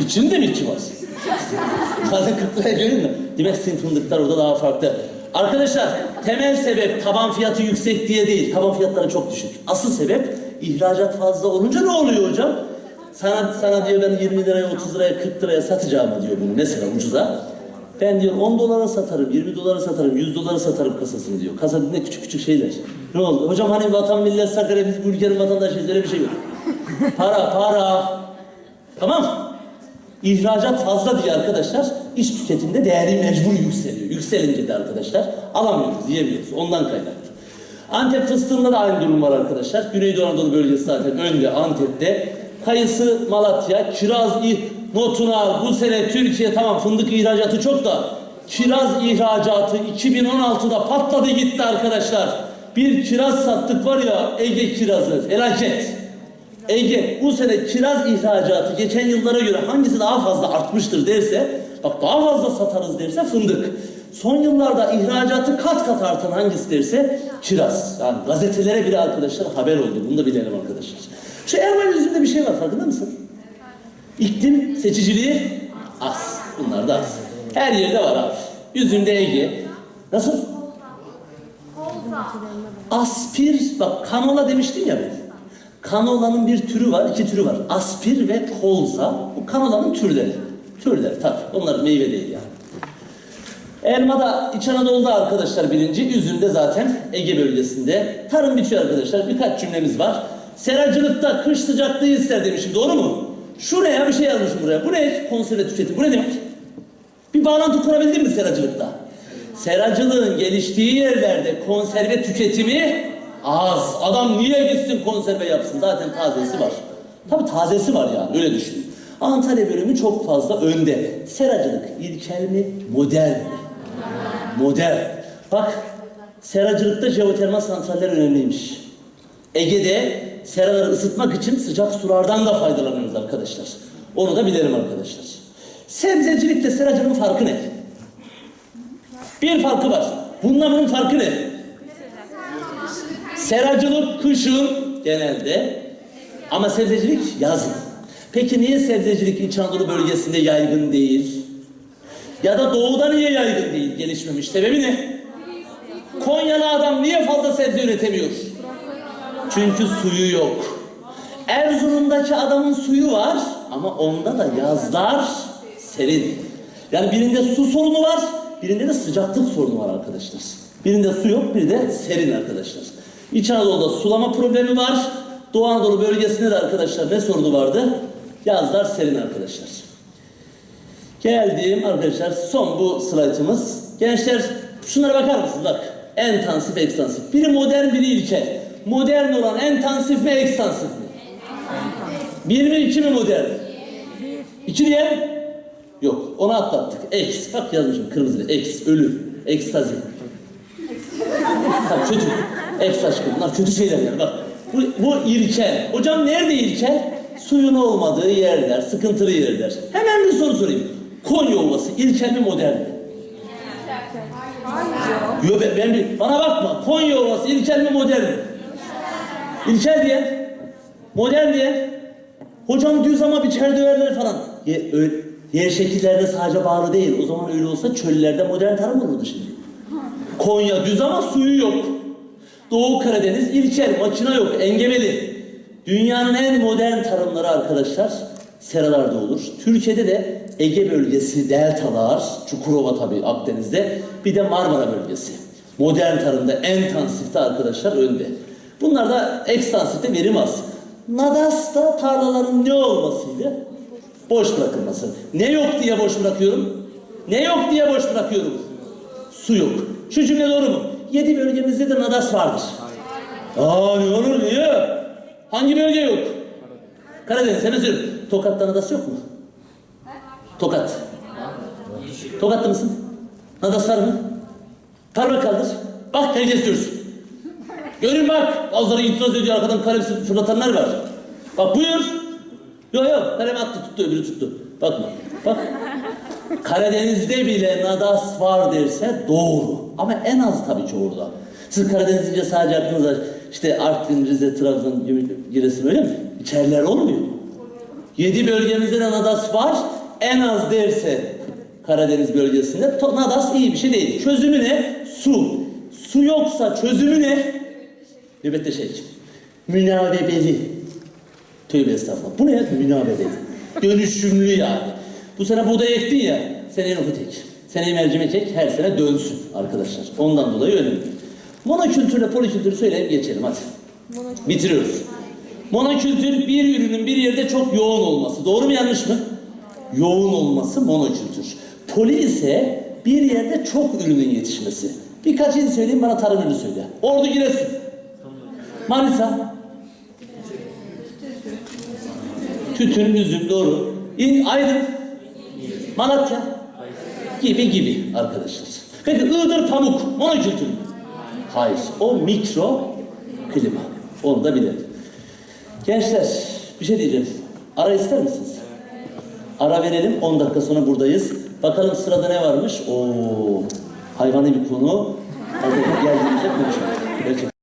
İçinde mi içi var? Bazen 40 liraya görüyor musun? Demek sizin fındıklar orada daha farklı. Arkadaşlar temel sebep taban fiyatı yüksek diye değil. Taban fiyatları çok düşük. Asıl sebep ihracat fazla olunca ne oluyor hocam? Sana, sana diyor ben 20 liraya, 30 liraya, 40 liraya satacağım diyor bunu mesela ucuza. Ben diyor 10 dolara satarım, 20 dolara satarım, 100 dolara satarım kasasını diyor. Kasa ne küçük küçük şeyler. Ne oldu? Hocam hani vatan millet Sakarya biz bu ülkenin vatandaşıyız öyle bir şey yok. Para, para. Tamam. İhracat fazla diye arkadaşlar iş tüketimde değeri mecbur yükseliyor. Yükselince de arkadaşlar alamıyoruz, yiyemiyoruz. Ondan kaynaklı. Antep fıstığında da aynı durum var arkadaşlar. Güneydoğu Anadolu bölgesi zaten önde Antep'te. Kayısı Malatya, kiraz notunu al. Bu sene Türkiye tamam fındık ihracatı çok da kiraz ihracatı 2016'da patladı gitti arkadaşlar. Bir kiraz sattık var ya Ege kirazı felaket. Ege bu sene kiraz ihracatı geçen yıllara göre hangisi daha fazla artmıştır derse, bak daha fazla satarız derse fındık. Son yıllarda ihracatı kat kat artan hangisi derse kiraz. Yani gazetelere bile arkadaşlar haber oldu. Bunu da bilelim arkadaşlar. Şu Erman yüzünde bir şey var farkında mısın? İklim seçiciliği az. Bunlar da az. Her yerde var abi. Yüzünde Ege. Nasıl? Aspir, bak kanola demiştim ya ben. Kanolanın bir türü var, iki türü var. Aspir ve kolza. Bu kanolanın türleri. Türleri tabii. Onlar meyve değil yani. Elma da İç Anadolu'da arkadaşlar birinci. Üzümde zaten Ege bölgesinde. Tarım bitiyor arkadaşlar. Birkaç cümlemiz var. Seracılıkta kış sıcaklığı ister demişim. Doğru mu? Şuraya bir şey yazmışım buraya. Bu ne? Konserve tüketim. Bu ne demek? Bir bağlantı kurabildin mi seracılıkta? Seracılığın geliştiği yerlerde konserve tüketimi az. Adam niye gitsin konserve yapsın? Zaten tazesi var. Tabi tazesi var yani öyle düşün. Antalya bölümü çok fazla önde. Seracılık ilkel mi? Modern mi? Modern. Bak seracılıkta jeotermal santraller önemliymiş. Ege'de seraları ısıtmak için sıcak sulardan da faydalanıyoruz arkadaşlar. Onu da bilelim arkadaşlar. Sebzecilikle seracılığın farkı ne? Bir farkı var. Bununla bunun farkı ne? Seracılık kışın genelde ama sebzecilik yazın. Peki niye sebzecilik İç Anadolu bölgesinde yaygın değil? Ya da doğuda niye yaygın değil, gelişmemiş? Sebebi ne? Konyalı adam niye fazla sebze üretemiyor? Çünkü suyu yok. Erzurum'daki adamın suyu var ama onda da yazlar serin. Yani birinde su sorunu var, birinde de sıcaklık sorunu var arkadaşlar. Birinde su yok, biri de serin arkadaşlar. İç Anadolu'da sulama problemi var. Doğu Anadolu bölgesinde de arkadaşlar ne sorunu vardı? Yazlar serin arkadaşlar. Geldim arkadaşlar son bu slaytımız. Gençler şunlara bakar mısınız bak. Entansif, ekstansif. Biri modern, biri ilkel. Modern olan entansif mi, ekstansif mi? Bir mi, iki mi modern? İki diyen? Yok, onu atlattık. Eks, bak yazmışım kırmızı. Eks, ölü, ekstazi. Tabii kötü. Aşkı, bunlar kötü şeyler yani bak. Bu, bu ilkel. Hocam nerede ilkel? Suyun olmadığı yerler, sıkıntılı yerler. Hemen bir soru sorayım. Konya Ovası ilkel mi modern mi? Yok ben, ben bir, bana bakma. Konya Ovası ilkel mi modern mi? İlkel diye. Modern diye. Hocam düz ama biçer döverler falan. Ye, öyle, yer şekillerde sadece bağlı değil. O zaman öyle olsa çöllerde modern tarım olurdu şimdi. Konya düz ama suyu yok. Doğu Karadeniz ilkel, makina yok, engebeli. Dünyanın en modern tarımları arkadaşlar seralarda olur. Türkiye'de de Ege bölgesi, deltalar, Çukurova tabii Akdeniz'de, bir de Marmara bölgesi. Modern tarımda entansifte arkadaşlar önde. Bunlar da ekstansifte verim az. Nadas'ta tarlaların ne olmasıydı? Boş bırakılması. Ne yok diye boş bırakıyorum? Ne yok diye boş bırakıyorum? Su yok. Şu cümle doğru mu? Yedi bölgemizde de nadas vardır. Aa ne olur niye? Hangi bölge yok? Karadeniz hemen söylüyorum. Tokat'ta nadas yok mu? Tokat. Tokatlı mısın? Nadas var mı? Parmak kaldır. Bak herkes görsün. Görün bak. Bazıları itiraz ediyor arkadan kalem fırlatanlar var. Bak buyur. Yok yok kalem attı tuttu öbürü tuttu. Bakma. Bak. Karadeniz'de bile nadas var derse doğru. Ama en az tabii ki orada. Siz Karadeniz sadece aklınıza işte Artvin, Rize, Trabzon, Giresun öyle mi? İçeriler olmuyor mu? Yedi bölgemizde de Nadas var. En az derse Karadeniz bölgesinde Nadas iyi bir şey değil. Çözümü ne? Su. Su yoksa çözümü ne? Nöbette şey. Münavebeli. Tövbe estağfurullah. Bu ne ya? Münavebeli. Dönüşümlü yani. Bu sene buğday ektin ya. Seneye nohut ek. Seneye mercimek ek. Her sene dönsün arkadaşlar. Ondan dolayı önemli. Monokültürle polikültürü söyleyip geçelim hadi. Bitiriyoruz. Monokültür bir ürünün bir yerde çok yoğun olması. Doğru mu yanlış mı? Yoğun olması monokültür. Poli ise bir yerde çok ürünün yetişmesi. Birkaç il söyleyeyim bana tarım ürünü söyle. Ordu Giresun. Manisa. Tütün, üzüm doğru. İn, Aydın. Malatya. Gibi gibi arkadaşlar. Peki Iğdır pamuk monokültür mü? Hayır. O mikro klima. Onu da bilelim. Gençler bir şey diyeceğim. Ara ister misiniz? Ara verelim. 10 dakika sonra buradayız. Bakalım sırada ne varmış? Oo, hayvani bir konu. Hadi